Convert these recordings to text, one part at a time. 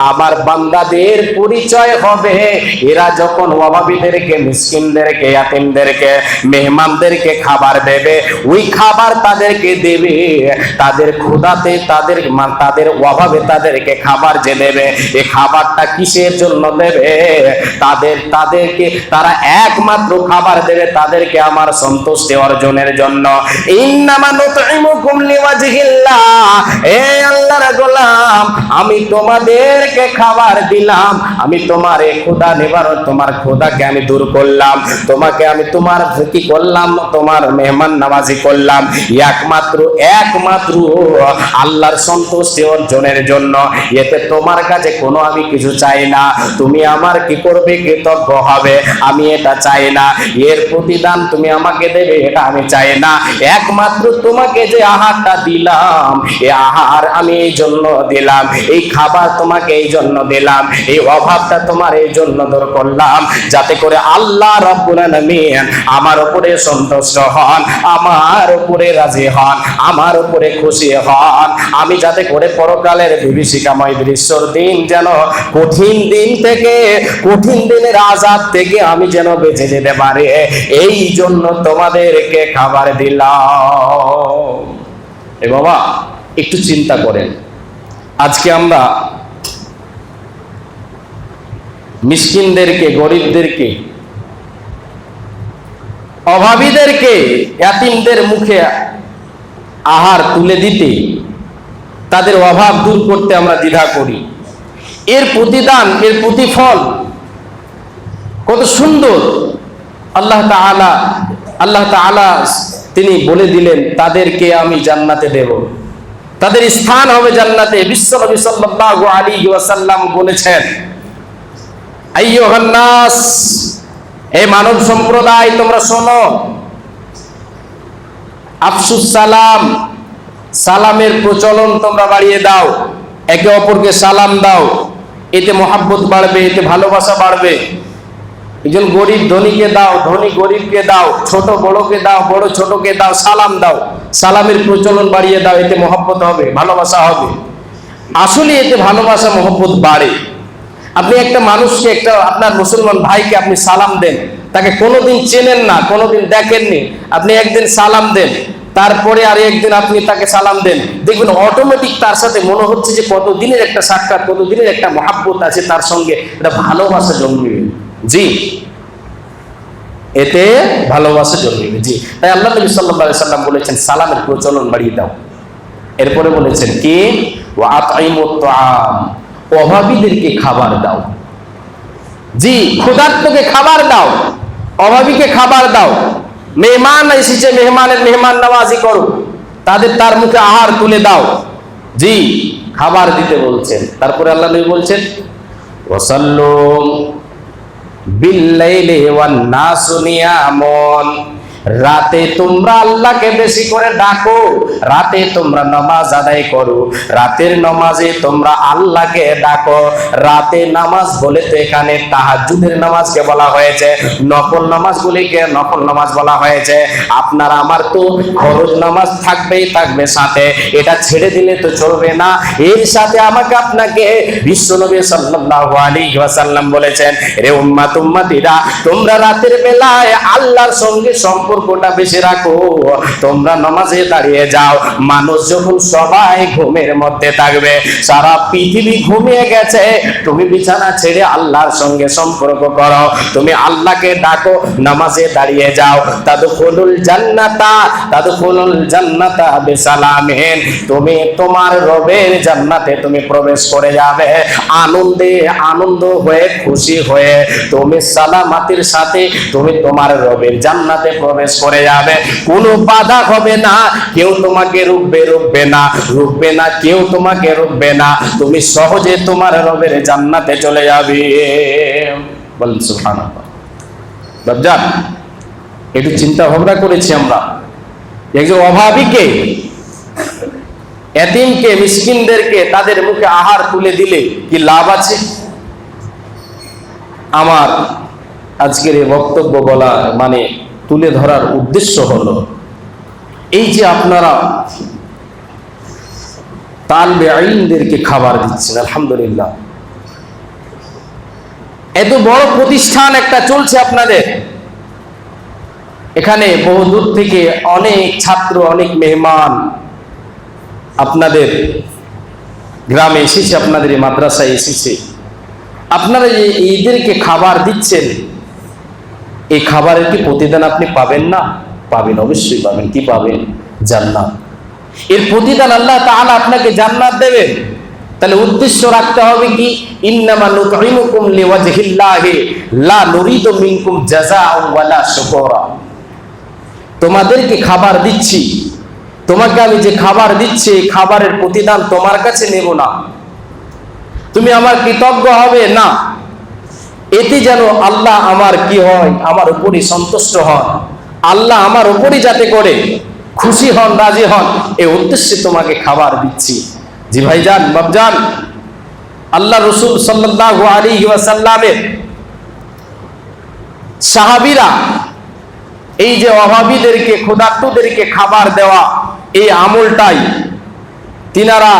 আমার বান্দাদের পরিচয় হবে। এরা যখন অভাবীদেরকে, মিসকিনদেরকে, ইয়াতিমদেরকে, মেহমানদেরকে খাবার দেবে, ওই খাবার তাদেরকে দেবে। তাদের ক্ষুধাতে, তাদের তাদের অভাবে তাদেরকে খাবার যে দেবে এই খাবারটা কিসের জন্য দেবে? তাদের, তাদেরকে, তারা একমাত্র খাবার দেবে তাদেরকে আমার সন্তুষ্টি অর্জনের জন্য। ইন্নামা নুতইমুকুম লিওয়াজহিল্লাহ। এ আল্লাহর গোলাম, আমি তোমাদেরকে খাবার দিলাম। আমি তোমার এই ক্ষুধা নিবারণ তোমার ক্ষুধাকে আমি দূর করলাম। তোমাকে আমি তোমার কি করলাম, তোমার মেহমান নামাজি করলাম। একমাত্র একমাত্র আল্লাহর সন্তুষ্টি অর্জনের জন্য। এতে তোমার কাছে কোনো আমি কিছু চাই না। তুমি আমার কি করবে, কৃতজ্ঞ হবে, আমি এটা চাই না। এর প্রতিদান তুমি আমাকে দেবে, এটা আমি চাই না। একমাত্র তোমাকে যে আহারটা দিলাম এই আহার আমি এই জন্য দিলাম। এই খাবার তোমাকে এই জন্য দিলাম। এই অভাবটা তোমার এই জন্য দূর করলাম। যাতে করে আল্লাহ রব্বুল আলামিন আমার উপরে সন্তুষ্ট হন, আমার উপরে রাজি হন, আমার উপরে খুশি হন। আমি যাতে করে পরকালের বিভীষিকাময় দৃশ্যর দিন যেন কঠিন দিন থেকে, কঠিন দিনের আজাদ থেকে আমি যেন বেঁচে যেতে পারি। এই জন্য তোমাদেরকে খাবার দিলাম। এ বাবা, একটু চিন্তা করেন। আজকে আমরা মিসকিনদেরকে, গরিবদেরকে, অভাবীদেরকে এতিমদের মুখে আহার তুলে দিতে তাদের অভাব দূর করতে আমরা দ্বিধা করি। এর প্রতিদান, এর প্রতিফল কত সুন্দর। আল্লাহ তাআলা আল্লাহ তাআলা তিনি বলে দিলেন, তাদেরকে আমি জান্নাতে দেব। তাদের স্থান হবে জান্নাতে। বিশ্বনবী সাল্লাল্লাহু আলাইহি ওয়াসাল্লাম বলেছেন আইয়ুহান নাস হে মানব সম্প্রদায়, তোমরা শোনো। আফসুস সালাম, সালামের প্রচলন তোমরা বাড়িয়ে দাও। একে অপরকে সালাম দাও। এতে মহাব্বত বাড়বে, এতে ভালোবাসা বাড়বে। একজন গরিব ধনীকে দাও, ধনী গরিবকে দাও, ছোট বড়কে দাও, বড় ছোটকে দাও, সালাম দাও। সালামের প্রচলন বাড়িয়ে দাও, এতে মহব্বত হবে, ভালোবাসা হবে। আসলে এতে ভালোবাসা, মহব্বত বাড়ে। আপনি একটা মানুষকে, একটা আপনার মুসলমান ভাইকে আপনি সালাম দেন, তাকে কোনোদিন চেনেন না, কোনোদিন দেখেননি, আপনি একদিন সালাম দেন, তারপরে আর একদিন আপনি তাকে সালাম দেন। দেখবেন অটোমেটিক তার সাথে মনে হচ্ছে যে কতদিনের একটা সাক্ষাৎ, কতদিনের একটা মহাব্বত আছে তার সঙ্গে, এটা ভালোবাসা জন্মিবে। জি। এতে ভালোবাসা জন্মিবে, জি। তাই আল্লাহ নবী আলাইহি সাল্লাম বলেছেন, সালামের প্রচলন বাড়িয়ে দাও। এরপরে বলেছেন, কি? ও তাআম। অভাবীদেরকে খাবার দাও। জি, ক্ষুধার্তকে খাবার দাও, অভাবীকে খাবার দাও। মেহমান এসেছে, মেহমানের মেহমান নামাজি করো। তাদের তার মুখে আহার তুলে দাও। জি, খাবার দিতে বলছেন। তারপরে আল্লাহ নবী বলছেন, ওয়াসাল্লুম বিল্লাইলি ওয়ান নাসু নিয়ামুন। রাতে তোমরা আল্লাহকে বেশি করে ডাকো, রাতে তোমরা নামাজ আদায় করো, রাতের নামাজে তোমরা আল্লাহকে ডাকো, রাতে নামাজ বলে তো এখানে তাহাজ্জুদের নামাজকে বলা হয়েছে, নফল নামাজগুলিকে নফল নামাজ বলা হয়েছে, আপনার আমার তো খরচ নামাজ থাকবেই থাকবে সাথে, এটা ছেড়ে দিলে তো চলবে না, এর সাথে আমাকে আপনাকে বিশ্বনবী সাল্লাল্লাহু আলাইহি ওয়াসাল্লাম বলেছেন, রে উম্মাত উম্মাতিরা, তোমরা রাতের বেলায় আল্লাহর সঙ্গে সম্পর্কটা বেশি রাখো। তোমরা নামাজে দাঁড়িয়ে যাও। মানুষ যখন সবাই ঘুমের মধ্যে থাকবে, সারা পৃথিবী ঘুমিয়ে গেছে। তুমি বিছানা ছেড়ে আল্লাহর সঙ্গে সম্পর্ক করো। তুমি আল্লাহকে ডাকো, নামাজে দাঁড়িয়ে যাও। তাদখুলুল জান্নাতা তাদখুলুল জান্নাতা বিসালামিন। তুমি তোমার রবের জান্নাতে তুমি প্রবেশ করে যাবে। আনন্দে আনন্দ হয়ে, খুশি হয়ে তুমি সালামাতির সাথে তুমি তোমার রবের জান্নাতে প্রবেশ করে যাবে। কোনো বাধা হবে না। কেউ তোমাকে রুখবে রুখবে না। রুখবে না, কেউ তোমাকে রুখবে না। তুমি সহজে তোমার রবের জান্নাতে চলে যাবে। বলেন, সুবহানাল্লাহ। বাবজান একটু চিন্তা ভাবনা করেছি আমরা। একজন অভাবীকে, এতিমকে, মিসকিনদেরকে তাদের মুখে আহার তুলে দিলে কি লাভ আছে? আমার আজকের এই বক্তব্য বলা মানে তুলে ধরার উদ্দেশ্য হলো, এই যে আপনারা তালবে আইনদেরকে খাবার দিচ্ছেন, আলহামদুলিল্লাহ। এত বড় প্রতিষ্ঠান একটা চলছে আপনাদের। এখানে বহু দূর থেকে অনেক ছাত্র, অনেক মেহমান আপনাদের গ্রামে এসেছে, আপনাদের এই মাদ্রাসায় এসেছে। আপনারা যে এদেরকে খাবার দিচ্ছেন। এই খাবারের কি প্রতিদান আপনি পাবেন না? পাবেন, অবশ্যই পাবেন। কি পাবেন? জান্নাত। এর প্রতিদান আল্লাহ তাআলা আপনাকে জান্নাত দেবেন। তাহলে উদ্দেশ্য রাখতে হবে কি? ইন্নামা নুতঈমুকুম লিওয়াজহিল্লাহি, লা নুরিদু মিনকুম জাযাআন ওয়ালা শুকরা। তোমাদেরকে খাবার দিচ্ছি। তোমাকে আমি যে খাবার দিচ্ছি, এই খাবারের প্রতিদান তোমার কাছে নেব না। তুমি আমার কৃতজ্ঞ হবে? না। এতে যেন আল্লাহ আমার কি হয়? আমার উপরই সন্তুষ্ট হন। আল্লাহ আমার উপরই যাতে করে খুশি হন, রাজি হন এই উদ্দেশ্যে তোমাকে খাবার দিচ্ছি। জি ভাই যান বাবজান আল্লাহ রসুল সাল্লাল্লাহু আলাইহি ওয়াসাল্লামের সাহাবিরা এই যে অভাবীদেরকে, ক্ষুধার্তদেরকে খাবার দেওয়া এই আমলটাই তিনারা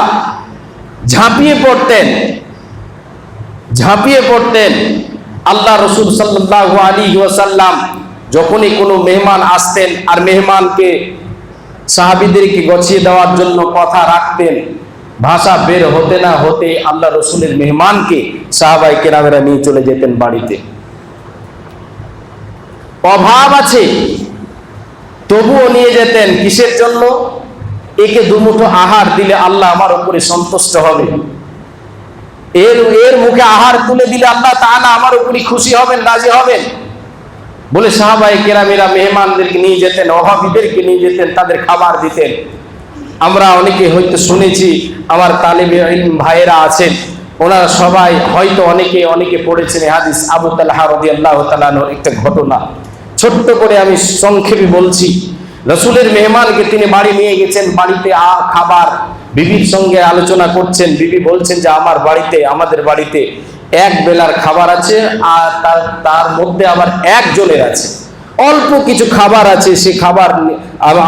ঝাঁপিয়ে পড়তেন ঝাঁপিয়ে পড়তেন। আল্লাহ রসুল সাল্লাহ আলী ওয়াসাল্লাম যখনই কোনো মেহমান আসতেন আর মেহমানকে সাহাবিদেরকে গছিয়ে দেওয়ার জন্য কথা রাখতেন, ভাষা বের হতে না হতে আল্লাহ রসুলের মেহমানকে সাহাবাই কেরামেরা নিয়ে চলে যেতেন বাড়িতে। অভাব আছে, তবুও নিয়ে যেতেন। কিসের জন্য? একে দুমুঠো আহার দিলে আল্লাহ আমার উপরে সন্তুষ্ট হবে। এর এর মুখে আহার তুলে দিলে আল্লাহ তাআলা আমার উপরে খুশি হবেন, রাজি হবেন। বলে সাহাবাই কেরামেরা মেহমানদেরকে নিয়ে যেতেন, অভাবীদেরকে নিয়ে যেতেন, তাদের খাবার দিতেন। আমরা অনেকে হয়তো শুনেছি, আমার তালিবে ভাইয়েরা আছেন, ওনারা সবাই হয়তো অনেকে অনেকে পড়েছেন হাদিস, আবু তালহা রাদিয়াল্লাহু তাআলার একটা ঘটনা। ছোট্ট করে আমি সংক্ষেপে বলছি, রসুলের মেহমানকে তিনি বাড়ি নিয়ে গেছেন, বাড়িতে আ, খাবার বিবির সঙ্গে আলোচনা করছেন, বিবি বলছেন যে আমার বাড়িতে, আমাদের বাড়িতে এক বেলার খাবার আছে আর তার তার মধ্যে আবার একজনের আছে। অল্প কিছু খাবার আছে, সে খাবার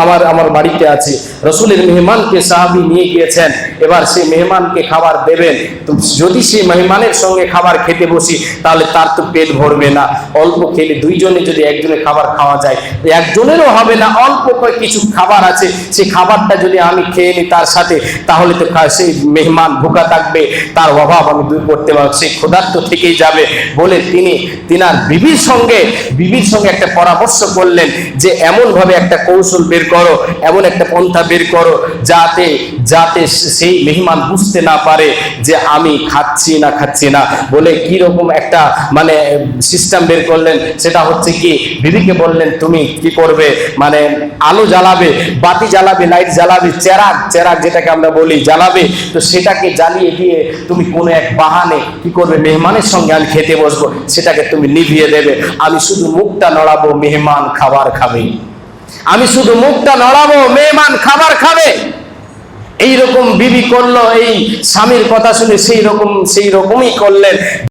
আমার আমার বাড়িতে আছে। রসুলের মেহমানকে সাহাবি নিয়ে গিয়েছেন। এবার সে মেহমানকে খাবার দেবেন। তো যদি সে মেহমানের সঙ্গে খাবার খেতে বসি, তাহলে তার তো পেট ভরবে না। অল্প খেলে দুইজনে যদি একজনের খাবার খাওয়া যায় একজনেরও হবে না, অল্প কিছু খাবার আছে। সেই খাবারটা যদি আমি খেয়ে নিই তার সাথে, তাহলে তো সেই মেহমান ভোকা থাকবে, তার অভাব আমি দূর করতে পারব, সেই ক্ষুধার্ত থেকেই যাবে। বলে তিনি, তিনার বিবির সঙ্গে বিবির সঙ্গে একটা পরামর্শ করলেন যে, এমনভাবে একটা কৌশল বের করো, এমন একটা পন্থা বের করো, যাতে যাতে সেই মেহমান বুঝতে না পারে যে আমি খাচ্ছি না খাচ্ছি না। বলে কি রকম একটা মানে সিস্টেম বের করলেন। সেটা হচ্ছে কি বিবিকে বললেন, তুমি কি করবে? মানে আলো জ্বালাবে, বাতি জ্বালাবে লাইট জ্বালাবে, চেরাগ চেরাগ যেটাকে আমরা বলি, জ্বালাবে। তো সেটাকে জ্বালিয়ে দিয়ে তুমি কোনো এক বাহানে কি করবে? মেহমানের সঙ্গে আমি খেতে বসবো। সেটাকে তুমি নিভিয়ে দেবে। আমি শুধু মুখটা নড়াবো, মেহমান খাবার খাবে। আমি শুধু মুখটা নড়াবো, মেহমান খাবার খাবে। এই রকম বিবি করল এই স্বামীর কথা শুনে সেই রকম সেই রকমই করলেন।